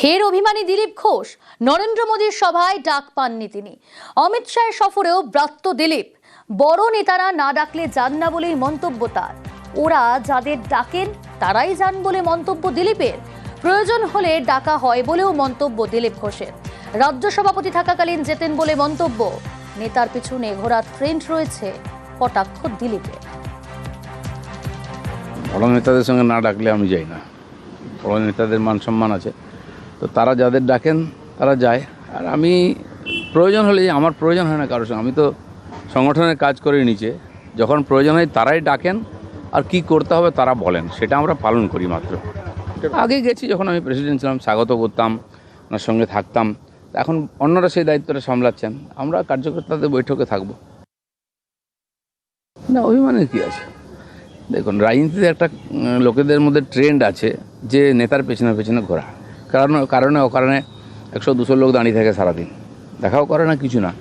ফের অভিমানী দিলীপ ঘোষ। নরেন্দ্র মোদীর সভায় ডাক পাননি তিনি। অমিত শাহের সফরেও ব্রাত্য দিলীপ। বড় নেতারা না ডাকলে যান না বলেই মন্তব্য তার। ওরা যাদের ডাকেন, তারাই যান বলে মন্তব্য দিলীপের। প্রয়োজন হলে ডাকা হয় বলেও মন্তব্য দিলীপ ঘোষের। রাজ্য সভাপতি থাকাকালীন যেতেন বলে মন্তব্য। নেতার পিছনে ঘোরার ট্রেন্ড রয়েছে কটাক্ষ দিলীপের। বড় নেতাদের সঙ্গে না ডাকলে আমি যাই না। বড় নেতাদের মান সম্মান আছে। তো তারা যাদের ডাকেন, তারা যায়। আর আমি প্রয়োজন হলে, আমার প্রয়োজন হয় না কারোর সঙ্গে। আমি তো সংগঠনের কাজ করে নিচে। যখন প্রয়োজন হয়, তারাই ডাকেন। আর কি করতে হবে, তারা বলেন। সেটা আমরা পালন করি মাত্র। আগে গেছি, যখন আমি প্রেসিডেন্ট ছিলাম, স্বাগত করতাম, ওনার সঙ্গে থাকতাম। এখন অন্যরা সেই দায়িত্বটা সামলাচ্ছেন। আমরা কার্যকর্তাদের বৈঠকে থাকব। না, অভিমানের কী আছে? দেখুন, রাজনীতিতে একটা লোকেদের মধ্যে ট্রেন্ড আছে যে নেতার পেছনে পেছনে ঘোরা। কারণ, কারণে অকারণে একশো দুশো লোক দাঁড়িয়ে থাকে সারাদিন। দেখাও করে না, কিছু না।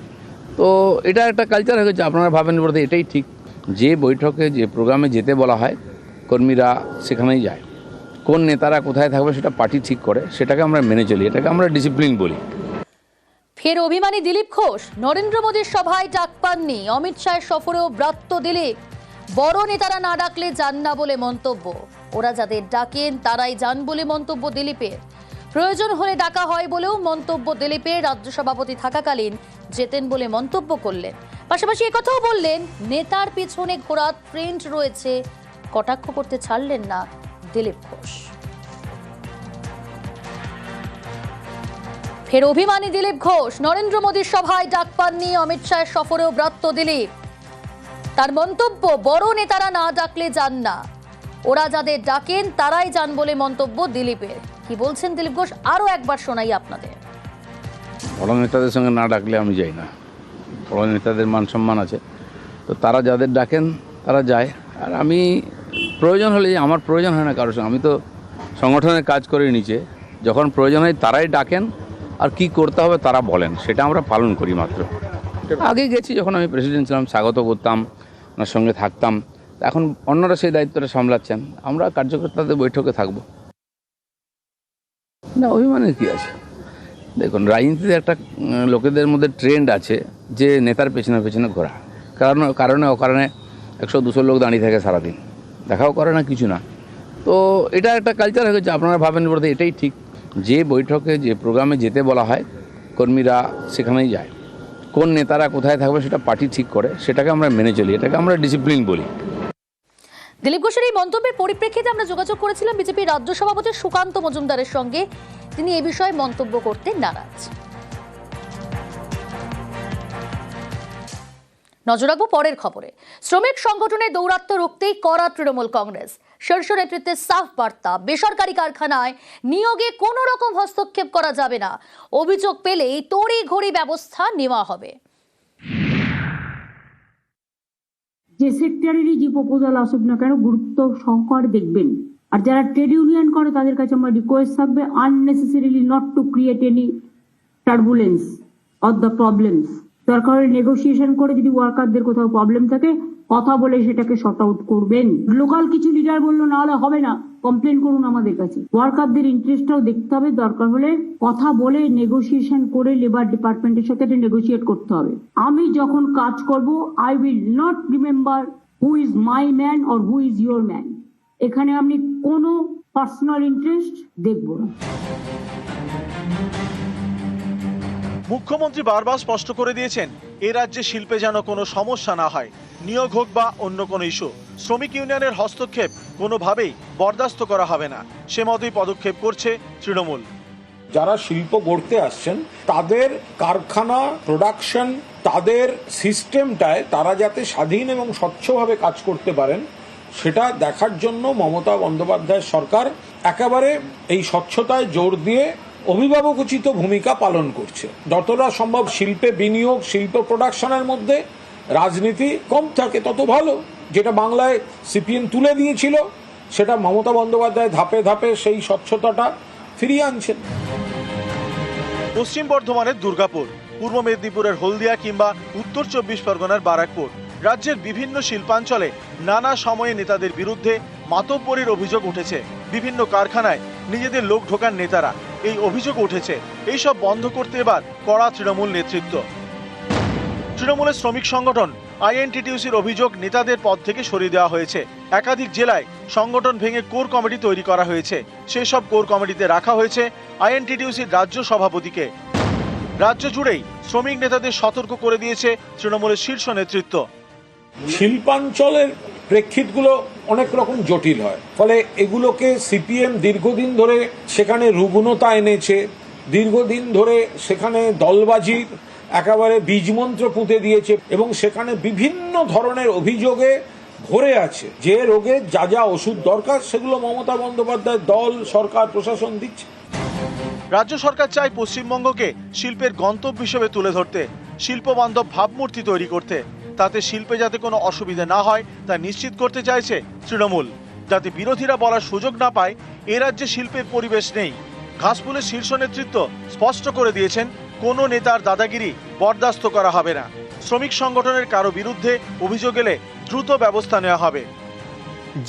তো এটা একটা কালচার হয়ে গেছে, আপনারা ভাবেন বলতে এটাই ঠিক। যে বৈঠকে, যে প্রোগ্রামে যেতে বলা হয়, কর্মীরা সেখানেই যায়। কোন নেতারা কোথায় থাকবে সেটা পার্টি ঠিক করে, সেটাকে আমরা মেনে চলি, এটাকে আমরা ডিসিপ্লিন বলি। ফের অভিমানী দিলীপ ঘোষ, নরেন্দ্র মোদীর সভায় ডাক পাননি। অমিত শাহের সফরেও ব্রাত্য দিলীপ। বড় নেতারা না ডাকলে যান না বলে মন্তব্য। ওরা যাদের ডাকেন, তারাই যান বলে মন্তব্য দিলীপের। প্রয়োজন হলে ডাকা হয় বলেও মন্তব্য দিলীপের রাজ্য সভাপতি থাকাকালীন যেতেন বলে মন্তব্য করলেন। পাশাপাশি একথাও বললেন, নেতার পিছনে ঘোরার ট্রেন্ড রয়েছে, কটাক্ষ করতে ছাড়লেন না দিলীপ ঘোষ। ফের অভিমানী দিলীপ ঘোষ, নরেন্দ্র মোদীর সভায় ডাক পাননি অমিত শাহের সফরেও ব্রত দিলীপ। তার মন্তব্য, বড় নেতারা না ডাকলে যান না। ওরা যাদের ডাকেন, তারাই যান বলে মন্তব্য দিলীপের। কি বলছেন দিলীপ ঘোষ? আরও একবার শোনাই আপনাদের। বড় নেতাদের সঙ্গে না ডাকলে আমি যাই না। বড় নেতাদের মান সম্মান আছে। তো তারা যাদের ডাকেন, তারা যায়। আর আমি প্রয়োজন হলে, আমার প্রয়োজন হয় না কারোর সঙ্গে। আমি তো সংগঠনের কাজ করে নিচে। যখন প্রয়োজন হয়, তারাই ডাকেন। আর কি করতে হবে তারা বলেন। সেটা আমরা পালন করি মাত্র। আগে গেছি যখন আমি প্রেসিডেন্ট ছিলাম, স্বাগত করতাম, ওনার সঙ্গে থাকতাম। এখন অন্যরা সেই দায়িত্বটা সামলাচ্ছেন। আমরা কার্যকর্তাদের বৈঠকে থাকব। না, অভিমানের কী আছে? দেখুন, রাজনীতিতে একটা লোকেদের মধ্যে ট্রেন্ড আছে যে নেতার পেছনে পেছনে ঘোরা। কারণ, কারণে অকারণে একশো দুশো লোক দাঁড়িয়ে থাকে সারাদিন। দেখাও করে না, কিছু না। তো এটা একটা কালচার হয়ে গেছে, আপনারা ভাবেন বলতে এটাই ঠিক। যে বৈঠকে, যে প্রোগ্রামে যেতে বলা হয়, কর্মীরা সেখানেই যায়। কোন নেতারা কোথায় থাকবে সেটা পার্টি ঠিক করে, সেটাকে আমরা মেনে চলি, এটাকে আমরা ডিসিপ্লিন বলি। দিলীপ ঘোষের এই মন্তব্যের পরিপ্রেক্ষিতে আমরা যোগাযোগ করেছিলাম বিজেপির রাজ্য সভাপতি সুকান্ত মজুমদারের সঙ্গে। তিনি এ বিষয়ে মন্তব্য করতে নারাজ। নজর রাখব পরের খবরে। শ্রমিক সংগঠনের দৌরাত্ম্য রুখতেই করা তৃণমূল কংগ্রেস। শীর্ষ নেতৃত্বের সাফ বার্তা, বেসরকারি কারখানায় নিয়োগে কোনো রকম হস্তক্ষেপ করা যাবে না। অভিযোগ পেলেই তড়ি ঘড়ি ব্যবস্থা নেওয়া হবে। যে সেক্টরেরই যে প্রপোজাল আসুক না কেন গুরুত্ব সহকারে দেখবেন। আর যারা ট্রেড ইউনিয়ন করে, তাদের কাছে আমার রিকোয়েস্ট থাকবে unnecessarily not to create any turbulence or the problems দরকার নেগোসিয়েশন করে যদি ওয়ার্কারদের কোথাও প্রবলেম থাকে, কথা বলে সেটাকে শর্ট আউট করবেন। লোকাল কিছু লিডার বলল, না হলে হবে না। কমপ্লেন করুন আমাদের কাছে। ওয়ার্কারদের ইন্টারেস্টটাও দেখতে হবে, দরকার হলে কথা বলে নেগোসিয়েশন করে লেবার ডিপার্টমেন্টের সাথে নেগোসিয়েট করতে হবে। আমি যখন কাজ করব I will not remember who is my man or who is your man এখানে আমি কোনো পার্সোনাল ইন্টারেস্ট দেখব না। মুখ্যমন্ত্রী বারবার স্পষ্ট করে দিয়েছেন, এ রাজ্যে শিল্পে যেন কোনো সমস্যা না হয়। নিয়োগ হোক বা অন্য কোনো ইস্যু, শ্রমিক ইউনিয়নের হস্তক্ষেপ কোনোভাবেই বরদাস্ত করা হবে না। সে মতোই পদক্ষেপ করছে তৃণমূল। যারা শিল্প গড়তে আসছেন, তাদের কারখানা প্রোডাকশন তাদের সিস্টেমটায় তারা যাতে স্বাধীন এবং স্বচ্ছভাবে কাজ করতে পারেন, সেটা দেখার জন্য মমতা বন্দ্যোপাধ্যায় সরকার একেবারে এই স্বচ্ছতায় জোর দিয়ে অভিভাবকোচিত ভূমিকা পালন করছে। যতটা সম্ভব শিল্পে বিনিয়োগ, শিল্প প্রোডাকশনের মধ্যে রাজনীতি কম থাকে, তত ভালো। যেটা বাংলায় সিপিএম তুলে দিয়েছিল, সেটা মমতা বন্দ্যোপাধ্যায় ধাপে ধাপে সেই স্বচ্ছতাটা ফিরিয়ে আনছেন। পশ্চিম বর্ধমানের দুর্গাপুর, পূর্ব মেদিনীপুরের হলদিয়া কিংবা উত্তর চব্বিশ পরগনার বারাকপুর। রাজ্যের বিভিন্ন শিল্পাঞ্চলে নানা সময়ে নেতাদের বিরুদ্ধে মাতব্বরির অভিযোগ উঠেছে। বিভিন্ন কারখানায় নিজেদের লোক ঢোকান নেতারা এই অভিযোগ উঠেছে। এইসব বন্ধ করতে এবার কড়া তৃণমূল নেতৃত্ব। তৃণমূলের শ্রমিক সংগঠন আইএনটিটিউসির অভিযোগ নেতাদের পদ থেকে সরিয়ে দেওয়া হয়েছে। একাধিক জেলায় সংগঠন ভেঙে কোর কমিটি তৈরি করা হয়েছে। সেই সব কোর কমিটিতে রাখা হয়েছে আইএনটিটিউসির রাজ্য সভাপতিকে। রাজ্য জুড়েই শ্রমিক নেতাদের সতর্ক করে দিয়েছে তৃণমূলের শীর্ষ নেতৃত্ব। শিল্পাঞ্চলের প্রেক্ষিতগুলো অনেক রকম জটিল হয়। ফলে এগুলোকে সিপিএম দীর্ঘদিন ধরে সেখানে রুগ্নতা এনেছে, দীর্ঘদিন ধরে সেখানে দলবাজির একেবারে বীজমন্ত্র পুঁতে দিয়েছে এবং সেখানে বিভিন্ন ধরনের অভিযোগে ভরে আছে। যে রোগে যা যা ওষুধ দরকার, সেগুলো মমতা বন্দ্যোপাধ্যায় দল, সরকার, প্রশাসন দিচ্ছে। রাজ্য সরকার চায় পশ্চিমবঙ্গকে শিল্পের গন্তব্য হিসেবে তুলে ধরতে, শিল্পবান্ধব ভাবমূর্তি তৈরি করতে। তাতে শিল্পে যাতে কোনো অসুবিধা না হয়, তা নিশ্চিত করতে চাইছে তৃণমূল। যাতে বিরোধীরা বলার সুযোগ না পায়, এ রাজ্যে শিল্পের পরিবেশ নেই। ঘাসফুলের শীর্ষ নেতৃত্ব স্পষ্ট করে দিয়েছেন, কোনো নেতার দাদাগিরি বরদাস্ত করা হবে না। শ্রমিক সংগঠনের কারও বিরুদ্ধে অভিযোগ এলে দ্রুত ব্যবস্থা নেওয়া হবে।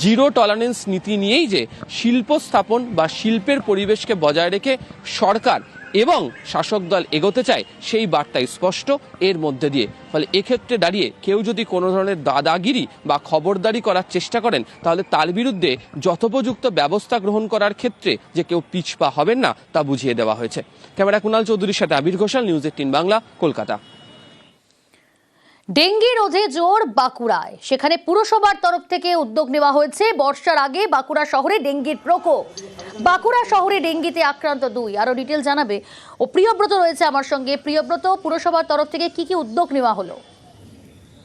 জিরো টলারেন্স নীতি নিয়েই যে শিল্প স্থাপন বা শিল্পের পরিবেশকে বজায় রেখে সরকার এবং শাসক দল এগোতে চায়, সেই বার্তাই স্পষ্ট এর মধ্যে দিয়ে। ফলে এক্ষেত্রে দাঁড়িয়ে কেউ যদি কোনো ধরনের দাদাগিরি বা খবরদারি করার চেষ্টা করেন, তাহলে তার বিরুদ্ধে যথোপযুক্ত ব্যবস্থা গ্রহণ করার ক্ষেত্রে যে কেউ পিছপা হবেন না, তা বুঝিয়ে দেওয়া হয়েছে। ক্যামেরা কুনাল চৌধুরীর সাথে Abir Ghoshal, news eighteen Bangla, Kolkata. Dengue রোধে জোর বাঁকুড়ায়। সেখানে পুরসভার তরফ থেকে উদ্যোগ নেওয়া হয়েছে। বর্ষার আগে বাঁকুড়া শহরে ডেঙ্গির প্রকোপ। বাঁকুড়া শহরে ডেঙ্গিতে আক্রান্ত দুই। আরও ডিটেল জানাবে। ও প্রিয়ব্রত রয়েছে আমার সঙ্গে। প্রিয়ব্রত, পুরসভার তরফ থেকে কি কি উদ্যোগ নেওয়া হলো?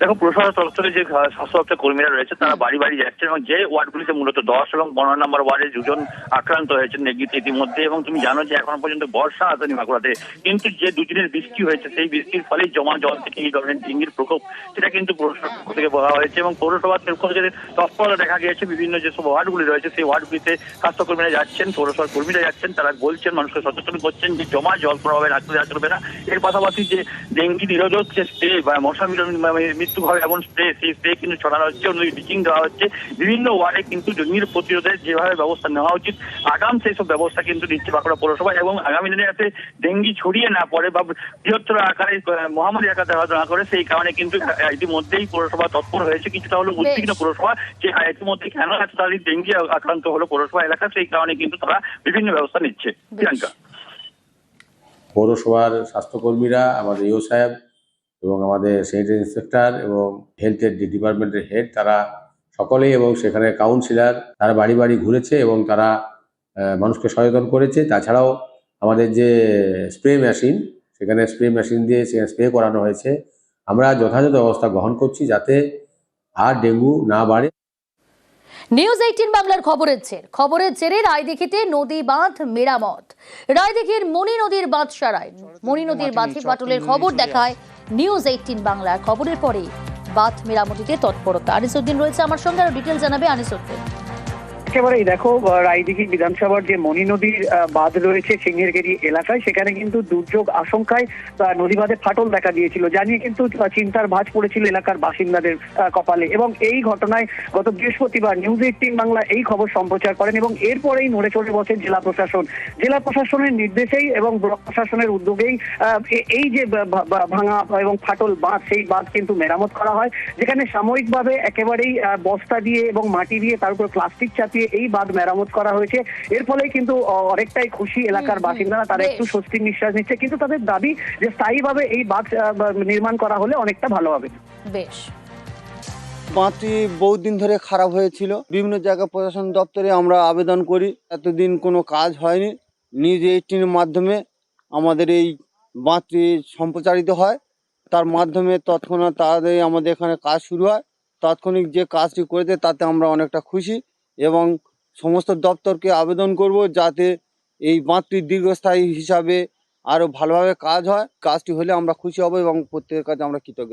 দেখো প্রশাসনের তরফ থেকে যে স্বাস্থ্য দপ্তরের কর্মীরা রয়েছে তারা বাড়ি বাড়ি যাচ্ছেন এবং যে ওয়ার্ডগুলিতে মূলত দশ এবং পনেরো নম্বর ওয়ার্ডে দুজন আক্রান্ত হয়েছেন ইতিমধ্যে এবং তুমি জানো যে এখনও পর্যন্ত বর্ষা আসেনি বাঁকুড়াতে কিন্তু যে দুদিনের বৃষ্টি হয়েছে সেই বৃষ্টির ফলেই জমা জল থেকে এই ধরনের ডেঙ্গির প্রকোপ সেটা কিন্তু পৌরসভার পক্ষ থেকে বলা হয়েছে এবং পৌরসভার পক্ষ থেকে তৎপরতা দেখা গিয়েছে বিভিন্ন যেসব ওয়ার্ডগুলি রয়েছে সেই ওয়ার্ডগুলিতে স্বাস্থ্যকর্মীরা যাচ্ছেন পৌরসভার কর্মীরা যাচ্ছেন তারা বলছেন মানুষকে সচেতন করছেন যে জমা জল প্রভাবে রাখতে চলবে না। এর পাশাপাশি যে ডেঙ্গি নিরোধক যে স্প্রে বা মশা মৃত্যু ঘরে এমন স্প্রে সেই স্প্রে কিন্তু ছড়ানো হচ্ছে অন্যদিকে ব্লিচিং দেওয়া হচ্ছে। বিভিন্ন ওয়ার্ডে কিন্তু ডেঙ্গির প্রতিরোধের যেভাবে ব্যবস্থা নেওয়া উচিত আগাম সেই সব ব্যবস্থা কিন্তু নিচ্ছে বাঁকুড়া পৌরসভা এবং আগামী দিনে যাতে ডেঙ্গি ছড়িয়ে না পড়ে বা বৃহত্তর আকারে মহামারী আকারে দেখা না করে সেই কারণে কিন্তু ইতিমধ্যেই পৌরসভা তৎপর হয়েছে। কিছুটা হলো উদ্বিগ্ন। পৌরসভা যে ইতিমধ্যে কেন এত তাড়াতাড়ি ডেঙ্গি আক্রান্ত হলো পৌরসভা এলাকা সেই কারণে কিন্তু তারা বিভিন্ন ব্যবস্থা নিচ্ছে। প্রিয়াঙ্কা। পৌরসভার স্বাস্থ্যকর্মীরা আমাদের ইও সাহেব এবং আমাদের স্যানিটারি ইন্সপেক্টর এবং হেলথের যে ডিপার্টমেন্টের হেড তারা সকলেই এবং সেখানে কাউন্সিলর তারা বাড়ি বাড়ি ঘুরেছে এবং তারা মানুষকে সচেতন করেছে। তাছাড়াও আমাদের যে স্প্রে মেশিন সেখানে স্প্রে মেশিন দিয়ে সেখানে স্প্রে করানো হয়েছে। আমরা যথাযথ ব্যবস্থা গ্রহণ করছি যাতে আর ডেঙ্গু না বাড়ে। নিউজ এইটিন বাংলার খবরের জের। খবরের জেরে রায়দিঘিতে নদী বাঁধ মেরামত। রায়দিঘির মণি নদীর বাঁধ সারায়। মণি নদীর বাঁধে পাটলের খবর দেখায় নিউজ এইটিন বাংলার খবরের পরে। বাথ মেরামতিতে তৎপরতা। আনিসুদ্দিন রয়েছে আমার সঙ্গে, আরও ডিটেল জানাবে আনিসুদ্দিন একেবারেই দেখো রায়দিঘি বিধানসভার যে মণি নদীর বাঁধ রয়েছে সিংহেরগেরি এলাকায়, সেখানে কিন্তু দুর্যোগ আশঙ্কায় নদী বাঁধে ফাটল দেখা দিয়েছিল, যা নিয়ে কিন্তু চিন্তার ভাঁজ পড়েছিল এলাকার বাসিন্দাদের কপালে। এবং এই ঘটনায় গত বৃহস্পতিবার নিউজ এইটিন বাংলা এই খবর সম্প্রচার করেন এবং এরপরেই নড়ে চড়ে বসেন জেলা প্রশাসন। জেলা প্রশাসনের নির্দেশেই এবং ব্লক প্রশাসনের উদ্যোগেই এই যে ভাঙা এবং ফাটল বাঁধ, সেই বাঁধ কিন্তু মেরামত করা হয়, যেখানে সাময়িকভাবে একেবারেই বস্তা দিয়ে এবং মাটি দিয়ে তার উপর প্লাস্টিক চাপিয়ে এই বাঁধ মেরামত করা হয়েছে। এর ফলে কিন্তু অনেকটাই খুশি এলাকার বাসিন্দারা। তারা একটু। স্বস্তির নিঃশ্বাস নিচ্ছে। কিন্তু তাদের দাবি যে স্থায়ীভাবে এই বাঁধ নির্মাণ করা হলে অনেকটা ভালো হবে। বেশ। বাঁধটি বহুত দিন ধরে খারাপ হয়েছিল। বিভিন্ন জায়গায় প্রশাসন দপ্তরে আমরা আবেদন করি। এতদিন কোনো কাজ হয়নি। নিউজ এইটিনের মাধ্যমে আমাদের এই বাঁধটি সম্প্রচারিত হয়। তার মাধ্যমে তৎক্ষণাৎ তাড়াতাড়ি আমাদের এখানে কাজ শুরু হয়। তাৎক্ষণিক যে কাজটি করেছে তাতে আমরা অনেকটা খুশি। এবং সমস্ত দপ্তরকে আবেদন করব যাতে এই বাঁধটি দীর্ঘস্থায়ী হিসাবে আরও ভালোভাবে কাজ হয়। কাজটি হলে আমরা খুশি হব এবং প্রত্যেকের কাছে আমরা কৃতজ্ঞ।